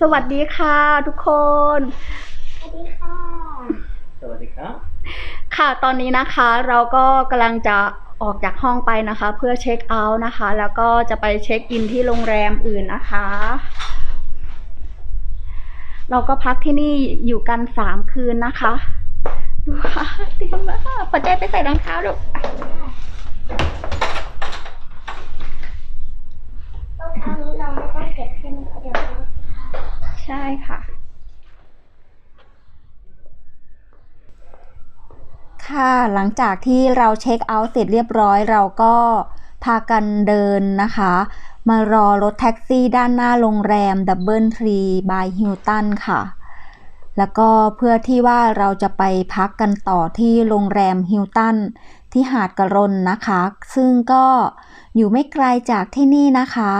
สวัสดีค่ะทุกคน สวัสดีค่ะ สวัสดีครับ ค่ะตอนนี้นะคะเราก็กำลังจะออกจากห้องไปนะคะ เพื่อเช็คเอาท์นะคะ แล้วก็จะไปเช็คอินที่โรงแรมอื่นนะคะ เราก็พักที่นี่อยู่กันสามคืนนะคะ ดูค่ะดีมากปัจจัยไปใส่รองเท้าลูก รองเท้านี้เราไม่ต้องเก็บใช่ไหมคะเดี๋ยวเรา ใช่ค่ะ ค่ะ หลังจากที่เราเช็คเอาท์เสร็จเรียบร้อย เราก็พากันเดินนะคะ มารอรถแท็กซี่ด้านหน้าโรงแรมดับเบิลทรีบายฮิลตันค่ะ แล้วก็เพื่อที่ว่าเราจะไปพักกันต่อที่โรงแรมฮิลตันที่หาดกระรนนะคะ ซึ่งก็อยู่ไม่ไกลจากที่นี่นะคะ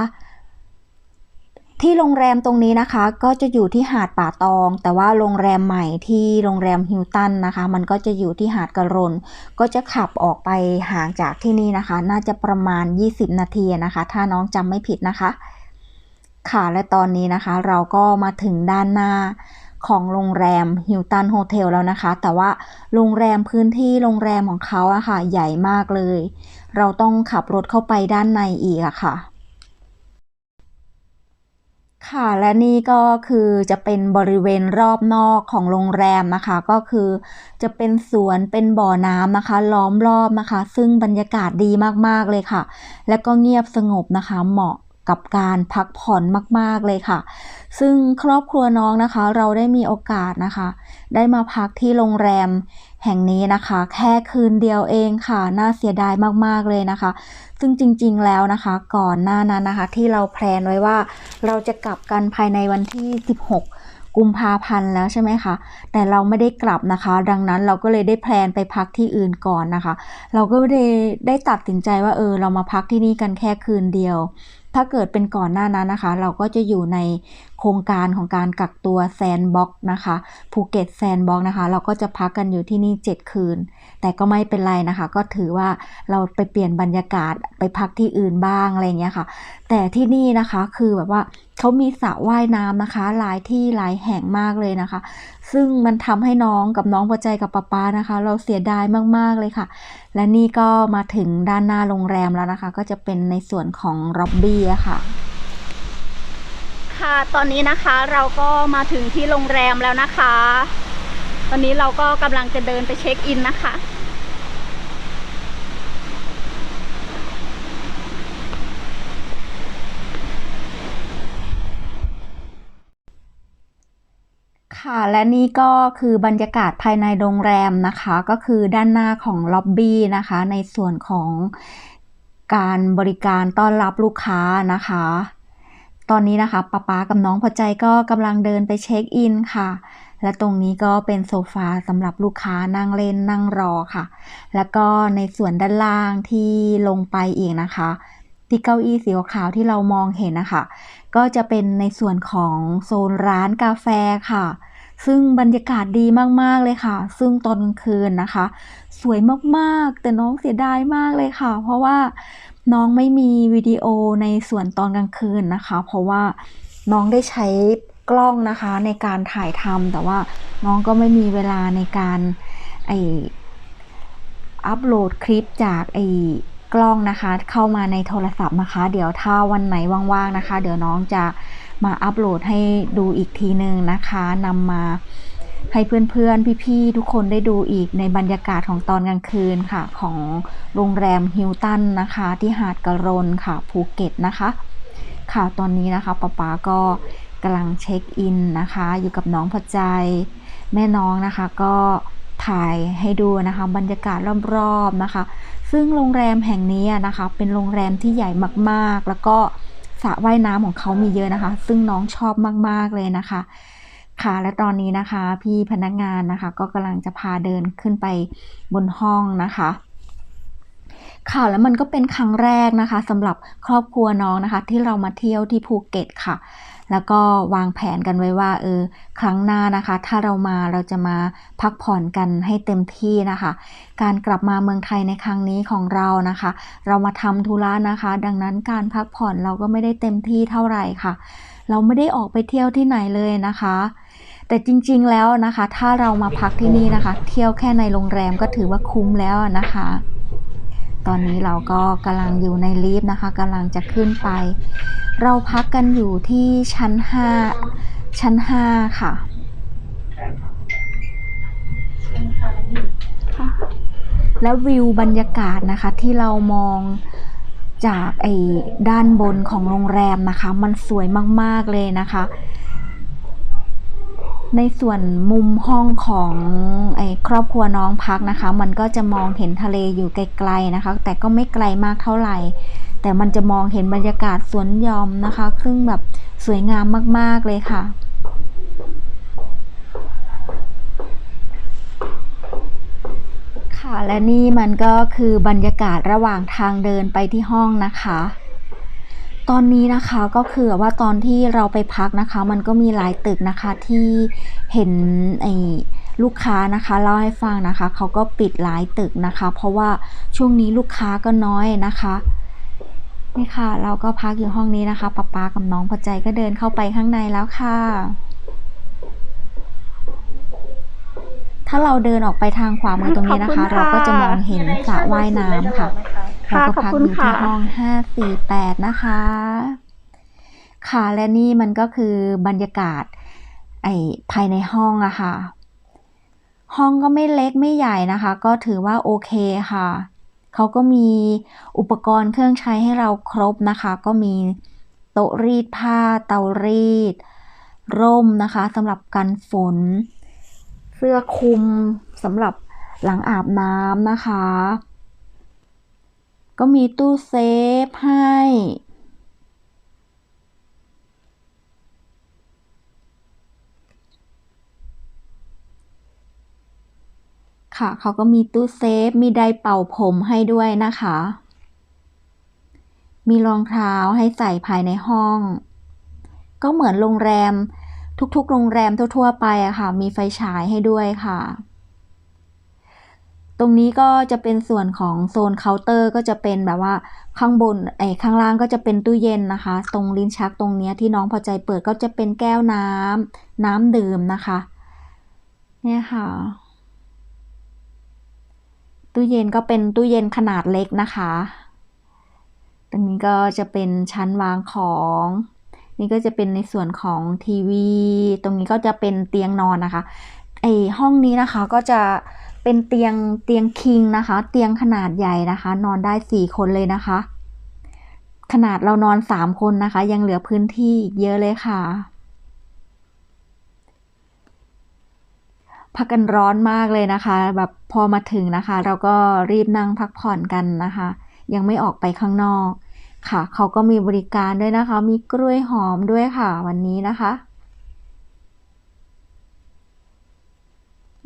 ที่โรงแรมตรงนี้นะคะก็จะอยู่ที่หาดป่าตอง แต่ว่าโรงแรมใหม่ที่โรงแรมฮิลตันนะคะ มันก็จะอยู่ที่หาดกระรน ก็จะขับออกไปห่างจากที่นี่นะคะ น่าจะประมาณ 20 นาทีนะคะ ถ้าน้องจำไม่ผิดนะคะ ค่ะและตอนนี้นะคะ เราก็มาถึงด้านหน้าของโรงแรมฮิลตันโฮเทลแล้วนะคะ แต่ว่าโรงแรมพื้นที่โรงแรมของเขาอะค่ะ ใหญ่มากเลย เราต้องขับรถเข้าไปด้านในอีกอะค่ะ ค่ะและนี่ก็คือจะเป็นบริเวณรอบนอกของโรงแรมนะคะ ก็คือจะเป็นสวนเป็นบ่อน้ำนะคะ ล้อมรอบนะคะ ซึ่งบรรยากาศดีมากๆเลยค่ะ และก็เงียบสงบนะคะ เหมาะกับการพักผ่อนมาก ๆ เลยค่ะ ซึ่งครอบครัวน้องนะคะ เราได้มีโอกาสนะคะ ได้มาพักที่โรงแรม แห่งนี้นะคะ แค่คืนเดียวเองค่ะ น่าเสียดายมากๆเลยนะคะ ซึ่งจริงๆแล้วนะคะ ก่อนหน้านั้นนะคะ ที่เราแพลนไว้ว่า เราจะกลับกันภายในวันที่ 16กุมภาพันธ์แล้วใช่ไหมคะ แต่เราไม่ได้กลับนะคะ ดังนั้นเราก็เลยได้แพลนไปพักที่อื่นก่อนนะคะ เราก็ได้ได้ตัดสินใจว่าเออเรามาพักที่นี่กันแค่คืนเดียว ถ้าเกิดเป็นก่อนหน้านั้นนะคะ เราก็จะอยู่ใน โครงการของการกักตัวแซนบ็อกนะคะภูเก็ตแซนบ็อกนะคะ เราก็จะพักกันอยู่ที่นี่ 7 คืน แต่ก็ไม่เป็นไรนะคะ ก็ถือว่าเราไปเปลี่ยนบรรยากาศไปพักที่อื่นบ้างอะไรเงี้ยค่ะ แต่ที่นี่นะคะคือแบบว่าเขามีสระว่ายน้ำนะคะ หลายที่หลายแห่งมากเลยนะคะ ซึ่งมันทำให้น้องกับน้องพอใจกับป๊าป๊านะคะ เราเสียดายมาก ๆ เลยค่ะ และนี่ก็มาถึงด้านหน้าโรงแรมแล้วนะคะ ก็จะเป็นในส่วนของร็อบบี้ค่ะ ค่ะ ตอนนี้นะคะเราก็มาถึงที่โรงแรมแล้วนะคะ ตอนนี้เราก็กำลังจะเดินไปเช็คอินนะคะ ค่ะและนี่ก็คือบรรยากาศภายในโรงแรมนะคะ ก็คือด้านหน้าของล็อบบี้นะคะ ในส่วนของการบริการต้อนรับลูกค้านะคะ ตอนนี้นะคะป๊าป๊ากับน้องพอใจก็กำลังเดินไปเช็คอินค่ะ และตรงนี้ก็เป็นโซฟาสำหรับลูกค้านั่งเล่นนั่งรอค่ะ แล้วก็ในส่วนด้านล่างที่ลงไปอีกนะคะ ที่เก้าอี้สีขาวที่เรามองเห็นนะคะ ก็จะเป็นในส่วนของโซนร้านกาแฟค่ะ ซึ่งบรรยากาศดีมากๆเลยค่ะ ซึ่งตอนกลางคืนนะคะ สวยมากๆ แต่น้องเสียดายมากเลยค่ะ เพราะว่า น้องไม่มีวิดีโอในส่วนตอนกลางคืนนะคะ เพราะว่าน้องได้ใช้กล้องนะคะในการถ่ายทำแต่ว่าน้องก็ไม่มีเวลาในการไออัปโหลดคลิปจากไอกล้องนะคะ เข้ามาในโทรศัพท์นะคะ เดี๋ยวถ้าวันไหนว่างๆนะคะ เดี๋ยวน้องจะมาอัปโหลดให้ดูอีกทีหนึ่งนะคะนำมา ให้เพื่อนๆ พี่ๆ ทุกคนได้ดูอีกในบรรยากาศของตอนกลางคืนค่ะ ของโรงแรมฮิลตันนะคะ ที่หาดกระรนค่ะภูเก็ตนะคะ ค่ะตอนนี้นะคะป๊าป๊าก็กำลังเช็คอินนะคะ อยู่กับน้องพอใจ แม่น้องนะคะก็ถ่ายให้ดูนะคะบรรยากาศรอบๆนะคะ ซึ่งโรงแรมแห่งนี้นะคะเป็นโรงแรมที่ใหญ่มากๆ แล้วก็สระว่ายน้ำของเขามีเยอะนะคะ ซึ่งน้องชอบมากๆเลยนะคะ ค่ะและตอนนี้นะคะพี่พนักงานนะคะ ก็กำลังจะพาเดินขึ้นไปบนห้องนะคะค่ะแล้วมันก็เป็นครั้งแรกนะคะสำหรับครอบครัวน้องนะคะ ที่เรามาเที่ยวที่ภูเก็ตค่ะ แล้วก็วางแผนกันไว้ว่าเออครั้งหน้านะคะ ถ้าเรามาเราจะมาพักผ่อนกันให้เต็มที่นะคะ การกลับมาเมืองไทยในครั้งนี้ของเรานะคะ เรามาทำธุระนะคะ ดังนั้นการพักผ่อนเราก็ไม่ได้เต็มที่เท่าไหร่ค่ะ เราไม่ได้ออกไปเที่ยวที่ไหนเลยนะคะ แต่จริงๆแล้วนะคะ ถ้าเรามาพักที่นี่นะคะ เที่ยวแค่ในโรงแรมก็ถือว่าคุ้มแล้วนะคะ ตอนนี้เราก็กำลังอยู่ในลิฟต์นะคะกำลังจะขึ้นไป เราพักกันอยู่ที่ชั้น 5 ชั้น 5 ค่ะแล้ววิวบรรยากาศนะคะที่เรามอง จากไอ้ด้านบนของโรงแรมนะคะ มันสวยมากๆเลยนะคะ ในส่วนมุมห้องของไอ้ครอบครัวน้องพักนะคะ มันก็จะมองเห็นทะเลอยู่ไกลๆนะคะ แต่ก็ไม่ไกลมากเท่าไหร่ แต่มันจะมองเห็นบรรยากาศสวนยอมนะคะ ซึ่งแบบสวยงามมากๆเลยค่ะ ค่ะและนี่มันก็คือบรรยากาศระหว่างทางเดินไปที่ห้องนะคะ ตอนนี้นะคะก็คือว่าตอนที่เราไปพักนะคะ มันก็มีหลายตึกนะคะที่เห็นไอ้ลูกค้านะคะเล่าให้ฟังนะคะเขาก็ปิดหลายตึกนะคะ เพราะว่าช่วงนี้ลูกค้าก็น้อยนะคะนี่ค่ะ เราก็พักอยู่ห้องนี้นะคะป๊าป๊ากับน้องพอใจก็เดินเข้าไปข้างในแล้วค่ะ ถ้าเราเดินออกไปทางขวามือตรงนี้นะคะ ขอบคุณค่ะเราก็จะมองเห็นสระว่ายน้ำค่ะเราค่ะก็ขอบพักคุอณยู่ค่ะที่ห้อง 548 นะคะ ค่ะ และนี่มันก็คือบรรยากาศ ไอ้ภายในห้องอะค่ะ ห้องก็ไม่เล็กไม่ใหญ่นะคะ ก็ถือว่าโอเคค่ะ เขาก็มีอุปกรณ์เครื่องใช้ให้เราครบนะคะ ก็มีโต๊ะรีดผ้า เตารีด ร่มนะคะสำหรับกันฝน เสื้อคลุมสำหรับหลังอาบน้ำนะคะ ก็มีตู้เซฟให้ ค่ะ เขาก็มีตู้เซฟ มีไดร์เป่าผมให้ด้วยนะคะ มีรองเท้าให้ใส่ภายในห้อง ก็เหมือนโรงแรม ทุกๆ โรงแรมทั่ว ๆ ไปอะค่ะ มีไฟฉายให้ด้วยค่ะ ตรงนี้ก็จะเป็นส่วนของโซนเคาน์เตอร์ก็จะเป็นแบบว่าข้างบนไอ้ข้างล่างก็จะเป็นตู้เย็นนะคะ ตรงลิ้นชักตรงเนี้ยที่น้องพอใจเปิดก็จะเป็นแก้วน้ำน้ำดื่มนะคะ เนี่ยค่ะตู้เย็นก็เป็นตู้เย็นขนาดเล็กนะคะ ตรงนี้ก็จะเป็นชั้นวางของ นี่ก็จะเป็นในส่วนของทีวี ตรงนี้ก็จะเป็นเตียงนอนนะคะไอห้องนี้นะคะก็จะเป็นเตียงเตียงคิงนะคะ เตียงขนาดใหญ่นะคะ นอนได้สี่คนเลยนะคะ ขนาดเรานอนสามคนนะคะ ยังเหลือพื้นที่เยอะเลยค่ะพักกันร้อนมากเลยนะคะ แบบพอมาถึงนะคะ เราก็รีบนั่งพักผ่อนกันนะคะ ยังไม่ออกไปข้างนอก ค่ะเขาก็มีบริการด้วยนะคะ มีกล้วยหอมด้วยค่ะวันนี้นะคะ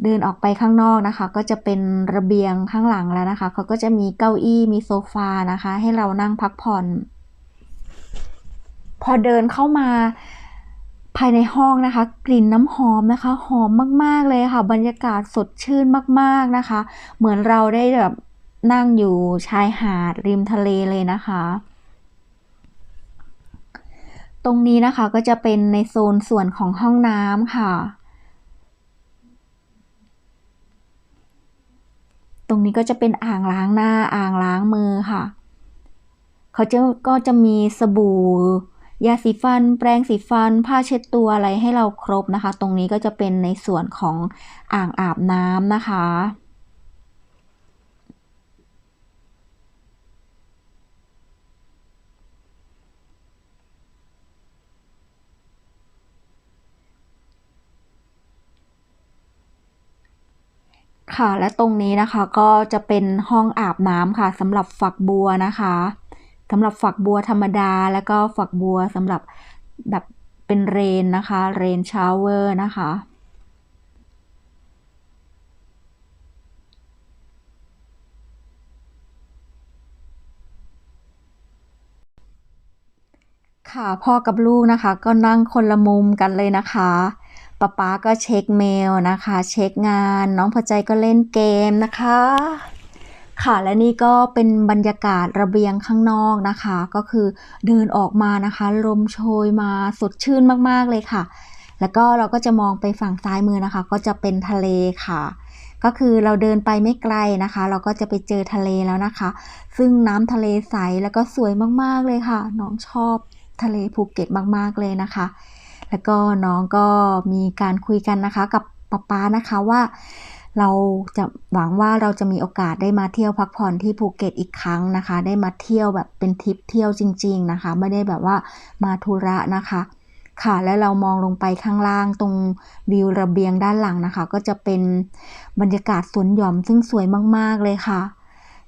เดินออกไปข้างนอกนะคะ ก็จะเป็นระเบียงข้างหลังแล้วนะคะ เขาก็จะมีเก้าอี้มีโซฟานะคะ ให้เรานั่งพักผ่อน พอเดินเข้ามาภายในห้องนะคะ กลิ่นน้ำหอมนะคะ หอมมาก ๆ เลยค่ะ บรรยากาศสดชื่นมาก ๆนะคะ เหมือนเราได้แบบนั่งอยู่ชายหาดริมทะเลเลยนะคะ ตรงนี้นะคะก็จะเป็นในโซนส่วนของห้องน้ำค่ะ ตรงนี้ก็จะเป็นอ่างล้างหน้าอ่างล้างมือค่ะ เขาจะก็จะมีสบู่ ยาสีฟัน แปรงสีฟัน ผ้าเช็ดตัวอะไรให้เราครบนะคะ ตรงนี้ก็จะเป็นในส่วนของอ่างอาบน้ำนะคะ ค่ะ และตรงนี้นะคะก็จะเป็นห้องอาบน้ำค่ะสำหรับฝักบัวนะคะสำหรับฝักบัวธรรมดา แล้วก็ฝักบัวสำหรับแบบเป็นเรนนะคะ เรนชาวเวอร์นะคะค่ะพ่อกับลูกนะคะ ก็นั่งคนละมุมกันเลยนะคะ ป๊าป๊าก็เช็คเมลนะคะ เช็คงาน น้องพอใจก็เล่นเกมนะคะ ค่ะและนี่ก็เป็นบรรยากาศระเบียงข้างนอกนะคะ ก็คือเดินออกมานะคะ ลมโชยมาสดชื่นมากๆเลยค่ะ แล้วก็เราก็จะมองไปฝั่งซ้ายมือนะคะ ก็จะเป็นทะเลค่ะก็คือเราเดินไปไม่ไกลนะคะ เราก็จะไปเจอทะเลแล้วนะคะ ซึ่งน้ำทะเลใสแล้วก็สวยมากๆเลยค่ะ น้องชอบทะเลภูเก็ตมากๆเลยนะคะ แล้วก็น้องก็มีการคุยกันนะคะกับป๊าป๊านะคะว่า เราจะหวังว่าเราจะมีโอกาสได้มาเที่ยวพักผ่อนที่ภูเก็ตอีกครั้งนะคะ ได้มาเที่ยวแบบเป็นทริปเที่ยวจริง ๆนะคะ ไม่ได้แบบว่ามาธุระนะคะค่ะแล้วเรามองลงไปข้างล่างตรงวิวระเบียงด้านหลังนะคะ ก็จะเป็นบรรยากาศสวนหย่อมซึ่งสวยมาก ๆเลยค่ะ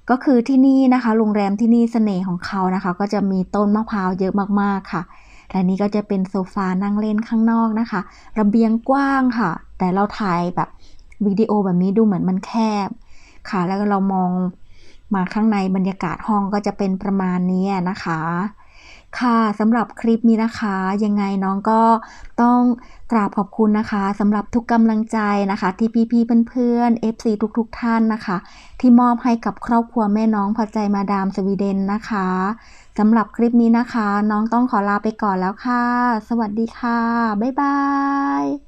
ก็คือที่นี่นะคะโรงแรมที่นี่เสน่ห์ของเขานะคะ ก็จะมีต้นมะพร้าวเยอะมากๆค่ะ และนี่ก็จะเป็นโซฟานั่งเล่นข้างนอกนะคะ ระเบียงกว้างค่ะ แต่เราถ่ายแบบวิดีโอแบบนี้ดูเหมือนมันแคบ ค่ะ แล้วเรามองมาข้างในบรรยากาศห้องก็จะเป็นประมาณนี้นะคะ ค่ะสำหรับคลิปนี้นะคะ ยังไงน้องก็ต้องกราบขอบคุณนะคะสำหรับทุกกำลังใจนะคะ ที่พี่ๆเพื่อนๆ FC ทุกๆท่านนะคะ ที่มอบให้กับครอบครัวแม่น้องพอใจมาดามสวีเดนนะคะ สำหรับคลิปนี้นะคะ น้องต้องขอลาไปก่อนแล้วค่ะ สวัสดีค่ะ บ๊ายบาย